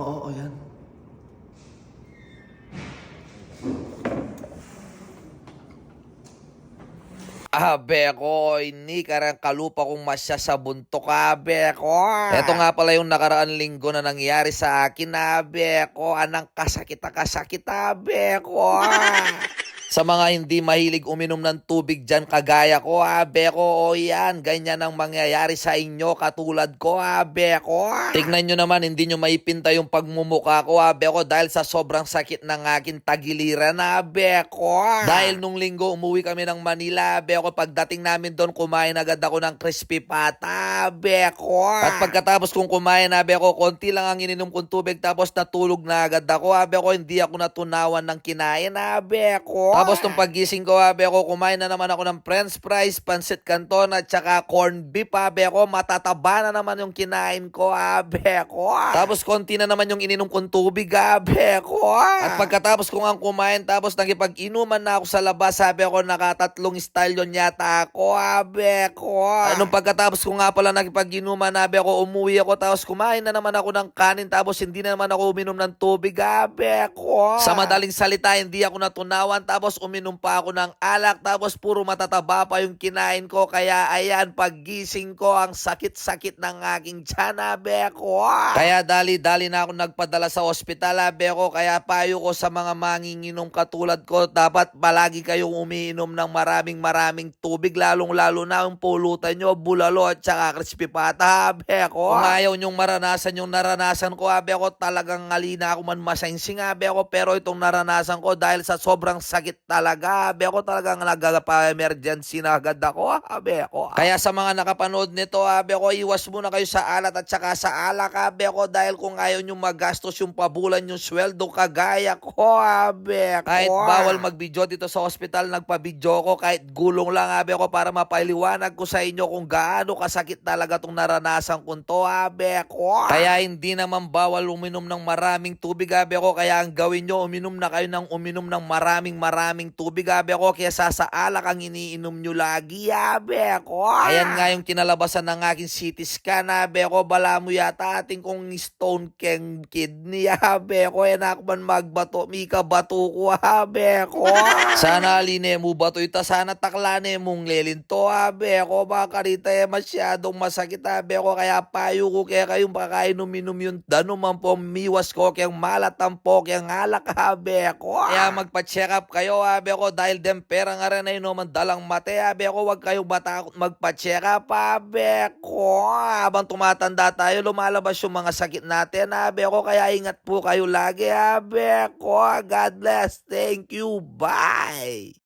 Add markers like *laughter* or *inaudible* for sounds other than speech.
Oo, oo, yan. Abe ko, ini karang kalupa kong masya sa buntok, abe ko. Ito nga pala yung nakaraan linggo na nangyari sa akin, abe ko. Anang kasakita kasakita, abe ko. *laughs* Sa mga hindi mahilig uminom ng tubig dyan kagaya ko, abe ko, o yan, ganyan ang mangyayari sa inyo katulad ko, abe ko. Tignan nyo naman, hindi nyo maipinta yung pagmumuka ko, abe ko, dahil sa sobrang sakit ng akin tagiliran, abe ko. Dahil nung linggo umuwi kami ng Manila, abe ko, pagdating namin doon, kumain agad ako ng crispy pata, abe ko. At pagkatapos kong kumain, abe ko, konti lang ang ininom kong tubig, tapos natulog na agad ako, abe ko, hindi ako natunawan ng kinain, abe ko. Tapos nung pagising ko, abe ko, kumain na naman ako ng french fries, pansit canton, at saka corned beef, abe ko, matataba na naman yung kinain ko, abe ko. Tapos konti na naman yung ininom kong tubig, abe ko. At pagkatapos ko nga kumain, tapos nakipag-inuman na ako sa labas, sabi ko, nakatatlong style yun yata ako, abe ko. Anong pagkatapos ko nga pala nakipag-inuman, abe ko, umuwi ako, tapos kumain na naman ako ng kanin, tapos hindi na naman ako uminom ng tubig, abe ko. Sa madaling salita, hindi ako natunawan, tapos uminom pa ako ng alak, tapos puro matataba pa yung kinain ko, kaya ayan, paggising ko, ang sakit-sakit ng aking tiyan, abe ko. Kaya dali-dali na ako nagpadala sa ospital, abe ko, kaya payo ko sa mga manginginom katulad ko, dapat palagi kayong umiinom ng maraming maraming tubig, lalong-lalo na yung pulutan nyo, bulalo at saka crispy pata, abe ko. Kung ayaw nyong maranasan yung naranasan ko, abe ko, talagang ngalina ako man masainsing, abe ko, pero itong naranasan ko dahil sa sobrang sakit talaga, abe ko, talagang nagpa-emergency na agad ako, abe ko. Kaya sa mga nakapanood nito, abe ko, iwas muna kayo sa alat at saka sa alak, abe ko, dahil kung ayaw nyo magastos yung pabulan yung sweldo kagaya ko, abe ko. Kahit bawal mag-video dito sa hospital, nagpa-video ko, kahit gulong lang, abe ko, para mapailiwanag ko sa inyo kung gaano kasakit talaga tong naranasan ko to, abe ko. Kaya hindi naman bawal uminom ng maraming tubig, abe ko, kaya ang gawin nyo, uminom na kayo ng uminom ng maraming maraming tubig, abe ko, kesa sa alak ang iniinom nyo lagi, abe ko. Ayan nga yung kinalabasan ng aking CT scan, abe ko, bala mo yata ating kong stone keng kidney, abe ko, yan ako man magbato, mika bato ko, abe ko. *laughs* sana aline mo bato ita, sana taklane mong lelinto, abe ko, baka rita eh, masyadong masakit, abe ko, kaya payo ko kaya kayong baka inuminom yung dano man po, miwas ko, kaya malatampo, kaya alak, abe ko. Kaya magpa-check up kayo, abe ko, dahil dem pera nga rin na yun, man dalang mate, abe ko, wag kayong matakot magpa-check up, abe ko. Habang tumatanda tayo, lumalabas yung mga sakit natin, abe ko, kaya ingat po kayo lagi, abe ko. God bless, thank you, bye!